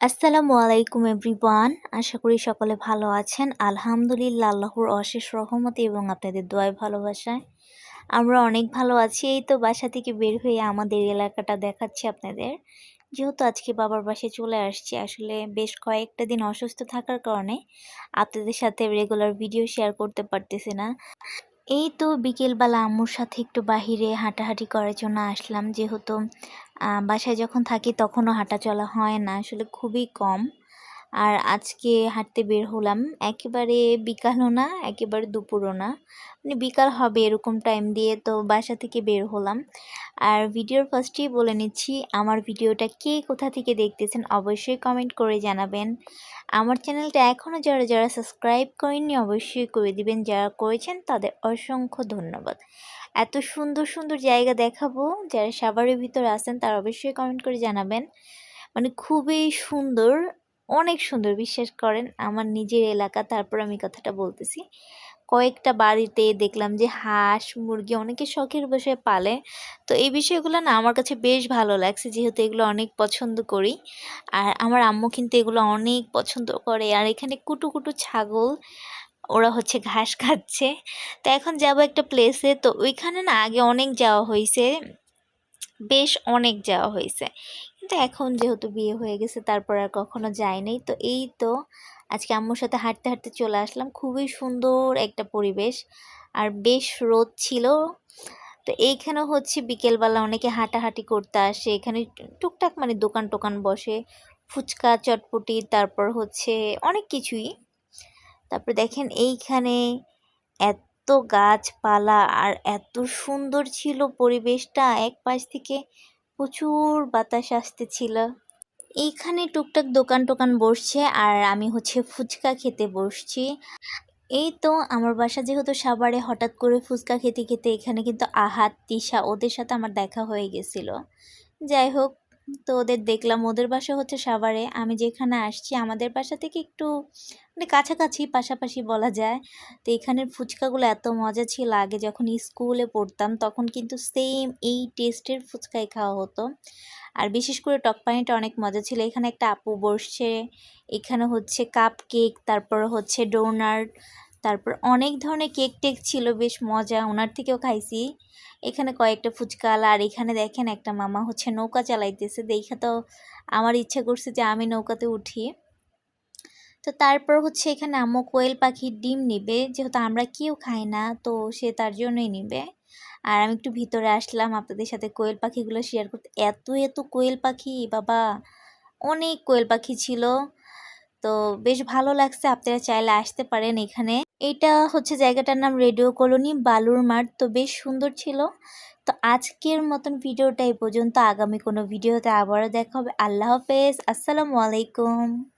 আসসালামু আলাইকুম এভরিওয়ান। আশা করি সকলে ভালো আছেন। আলহামদুলিল্লাহ, আল্লাহর অশেষ রহমতে এবং আপনাদের দোয়ায় ভালোবাসায়। আমরা অনেক ভালো আছি। এই তো বাসা থেকে বের হয়ে আমাদের এলাকাটা দেখাচ্ছি আপনাদের। যেহেতু আজকে বাবার বাসায় চলে আসছি, আসলে বেশ কয়েকটা দিন অসুস্থ থাকার কারণে আপনাদের সাথে রেগুলার ভিডিও শেয়ার করতে পারতেছি না। এই তো বিকেলবেলা আম্মুর সাথে একটু বাহিরে হাঁটাহাঁটি করার জন্য আসলাম। যেহেতু বাসায় যখন থাকি তখনও হাঁটা চলা হয় না, আসলে খুবই কম। আর আজকে হাঁটতে বের হলাম। একেবারে বিকালও না, একেবারে দুপুরও না। মানে বিকাল হবে এরকম টাইম দিয়ে তো বাসা থেকে বের হলাম। আর ভিডিওর ফার্স্টেই বলে নিচ্ছি, আমার ভিডিওটা কে কোথা থেকে দেখতেছেন অবশ্যই কমেন্ট করে জানাবেন। আমার চ্যানেলটা এখনও যারা যারা সাবস্ক্রাইব করেননি অবশ্যই করে দিবেন। যারা করেছেন তাদের অসংখ্য ধন্যবাদ। এত সুন্দর সুন্দর জায়গা দেখাবো, যারা সাভারের ভিতরে আছেন তারা অবশ্যই কমেন্ট করে জানাবেন। মানে খুবই সুন্দর অনেক সুন্দর, বিশ্বাস করেন, আমার নিজের এলাকা, তারপর আমি কথাটা বলতেছি। কয়েকটা বাড়িতে দেখলাম যে হাঁস, মুরগি অনেকে শখের বসে পালে। তো এই বিষয়গুলো না আমার কাছে বেশ ভালো লাগছে, যেহেতু এগুলো অনেক পছন্দ করি। আর আমার আম্মু কিন্তু এগুলো অনেক পছন্দ করে। আর এখানে কুটু কুটু ছাগল, ওরা হচ্ছে ঘাস খাচ্ছে। তো এখন যাব একটা প্লেসে তো ওইখানে না আগে অনেক যাওয়া হয়েছে বেশ অনেক যাওয়া হয়েছে কিন্তু এখন যেহেতু বিয়ে হয়ে গেছে, তারপর আর কখনো যায়নি তো এই তো আজকে আম্মুর সাথে হাঁটতে হাঁটতে চলে আসলাম। খুবই সুন্দর একটা পরিবেশ আর বেশ রোদ ছিল। তো এইখানেও হচ্ছে বিকেলবেলা অনেকে হাঁটাহাঁটি করতে আসে। এখানে টুকটাক মানে দোকান টোকান বসে, ফুচকা, চটপটি, তারপর হচ্ছে অনেক কিছুই। তারপর দেখেন এইখানে এত গাছপালা আর এত সুন্দর ছিল পরিবেশটা। এক পাশ থেকে প্রচুর বাতাস আসতেছিল। এইখানে টুকটাক দোকান টোকান বসছে আর আমি হচ্ছে ফুচকা খেতে বসছি। এই তো আমার বাসা যেহেতু সাভারে হঠাৎ করে ফুচকা খেতে খেতে এখানে কিন্তু আহাত, তিশা ওদের সাথে আমার দেখা হয়ে গেছিল। যাই হোক তো ওদের দেখলাম, ওদের বাসা হচ্ছে সাভারে। আমি যেখানে আসছি, আমাদের বাসা থেকে একটু মানে কাছাকাছি, পাশাপাশি বলা যায়। তো এখানের ফুচকাগুলো এত মজা ছিল, আগে যখন স্কুলে পড়তাম তখন কিন্তু সেম এই টেস্টের ফুচকাই খাওয়া হতো। আর বিশেষ করে টক পানিটা অনেক মজা ছিল। এখানে একটা আপু বসছে, এখানে হচ্ছে কাপ কেক তারপর হচ্ছে ডোনাট তারপর অনেক ধরনের কেক টেক ছিল, বেশ মজা। ওনার থেকেও খাইছি। এখানে কয়েকটা ফুচকাল আর এখানে দেখেন একটা মামা হচ্ছে নৌকা চালাইতেছে। দেখা তো আমার ইচ্ছা করছে যে আমি নৌকাতে উঠি। তো তারপর হচ্ছে এখানে আম্মু কোয়েল পাখির ডিম নিবে। যেহেতু আমরা কেউ খাই না, তো সে তার জন্যই নিবে। আর আমি একটু ভিতরে আসলাম আপনাদের সাথে কোয়েল পাখিগুলো শেয়ার করতে। এত এত কোয়েল পাখি, বাবা! অনেক কোয়েল পাখি ছিল। তো বেশ ভালো লাগছে, আপনারা চাইলে আসতে পারেন এখানে। এটা হচ্ছে জায়গাটার নাম রেডিও কলোনি, বালুর মাঠ। তো বেশ সুন্দর ছিল। তো আজকের মতন ভিডিওটা এই পর্যন্ত। আগামী কোনো ভিডিওতে আবারও দেখা হবে। আল্লাহ হাফেজ। আসসালামু আলাইকুম।